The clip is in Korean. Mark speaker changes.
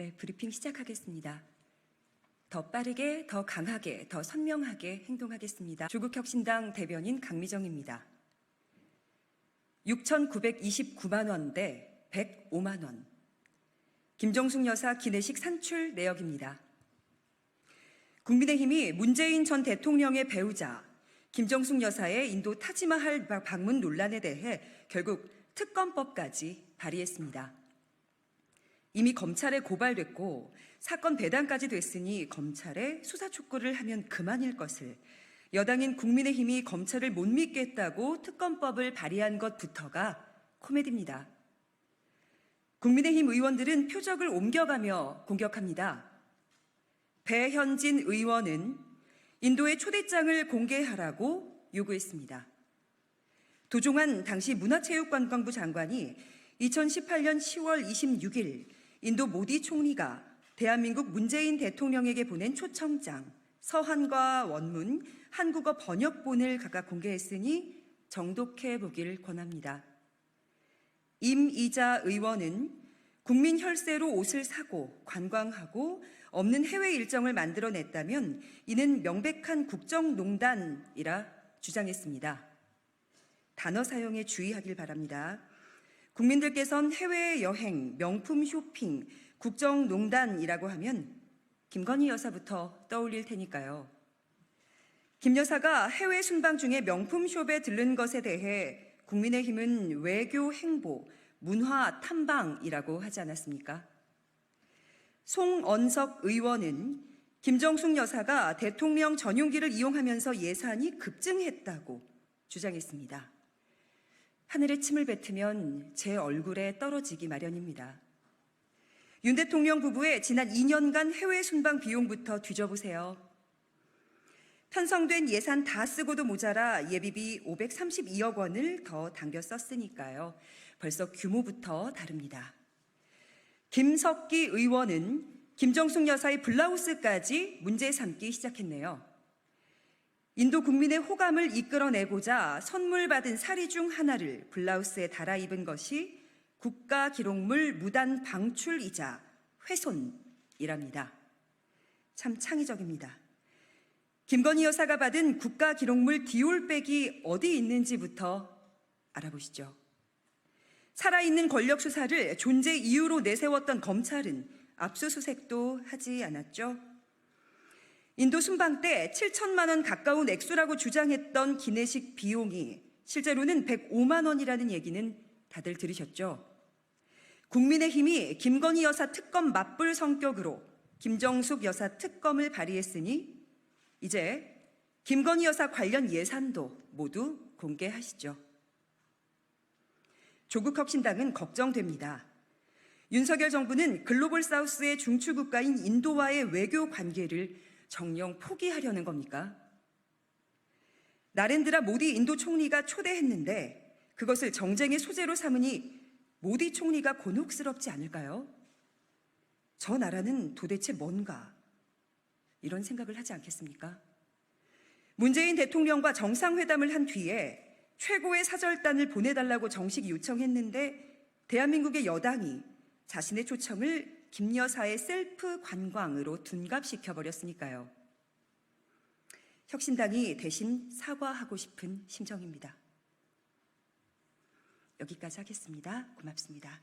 Speaker 1: 네, 브리핑 시작하겠습니다. 더 빠르게, 더 강하게, 더 선명하게 행동하겠습니다. 조국혁신당 대변인 강미정입니다. 6,929만 원 대 105만 원. 김정숙 여사 기내식 산출 내역입니다. 국민의힘이 문재인 전 대통령의 배우자 김정숙 여사의 인도 타지마할 방문 논란에 대해 결국 특검법까지 발의했습니다. 이미 검찰에 고발됐고 사건 배당까지 됐으니 검찰에 수사 촉구를 하면 그만일 것을 여당인 국민의힘이 검찰을 못 믿겠다고 특검법을 발의한 것부터가 코미디입니다. 국민의힘 의원들은 표적을 옮겨가며 공격합니다. 배현진 의원은 인도의 초대장을 공개하라고 요구했습니다. 도종환 당시 문화체육관광부 장관이 2018년 10월 26일 인도 모디 총리가 대한민국 문재인 대통령에게 보낸 초청장, 서한과 원문, 한국어 번역본을 각각 공개했으니 정독해 보길 권합니다. 임이자 의원은 국민 혈세로 옷을 사고 관광하고 없는 해외 일정을 만들어냈다면 이는 명백한 국정농단이라 주장했습니다. 단어 사용에 주의하길 바랍니다. 국민들께선 해외 여행, 명품 쇼핑, 국정농단이라고 하면 김건희 여사부터 떠올릴 테니까요. 김 여사가 해외 순방 중에 명품 숍에 들른 것에 대해 국민의힘은 외교 행보, 문화 탐방이라고 하지 않았습니까? 송언석 의원은 김정숙 여사가 대통령 전용기를 이용하면서 예산이 급증했다고 주장했습니다. 하늘에 침을 뱉으면 제 얼굴에 떨어지기 마련입니다. 윤 대통령 부부의 지난 2년간 해외 순방 비용부터 뒤져보세요. 편성된 예산 다 쓰고도 모자라 예비비 532억 원을 더 당겨 썼으니까요. 벌써 규모부터 다릅니다. 김석기 의원은 김정숙 여사의 블라우스까지 문제 삼기 시작했네요. 인도 국민의 호감을 이끌어내고자 선물 받은 사리 중 하나를 블라우스에 달아 입은 것이 국가 기록물 무단 방출이자 훼손이랍니다. 참 창의적입니다. 김건희 여사가 받은 국가 기록물 디올백이 어디 있는지부터 알아보시죠. 살아있는 권력 수사를 존재 이유로 내세웠던 검찰은 압수수색도 하지 않았죠. 인도 순방 때 7천만 원 가까운 액수라고 주장했던 기내식 비용이 실제로는 105만 원이라는 얘기는 다들 들으셨죠? 국민의힘이 김건희 여사 특검 맞불 성격으로 김정숙 여사 특검을 발의했으니 이제 김건희 여사 관련 예산도 모두 공개하시죠. 조국 혁신당은 걱정됩니다. 윤석열 정부는 글로벌 사우스의 중추국가인 인도와의 외교 관계를 정령 포기하려는 겁니까? 나렌드라 모디 인도 총리가 초대했는데 그것을 정쟁의 소재로 삼으니 모디 총리가 곤혹스럽지 않을까요? 저 나라는 도대체 뭔가? 이런 생각을 하지 않겠습니까? 문재인 대통령과 정상회담을 한 뒤에 최고의 사절단을 보내달라고 정식 요청했는데 대한민국의 여당이 자신의 초청을 김 여사의 셀프 관광으로 둔갑시켜 버렸으니까요. 혁신당이 대신 사과하고 싶은 심정입니다. 여기까지 하겠습니다. 고맙습니다.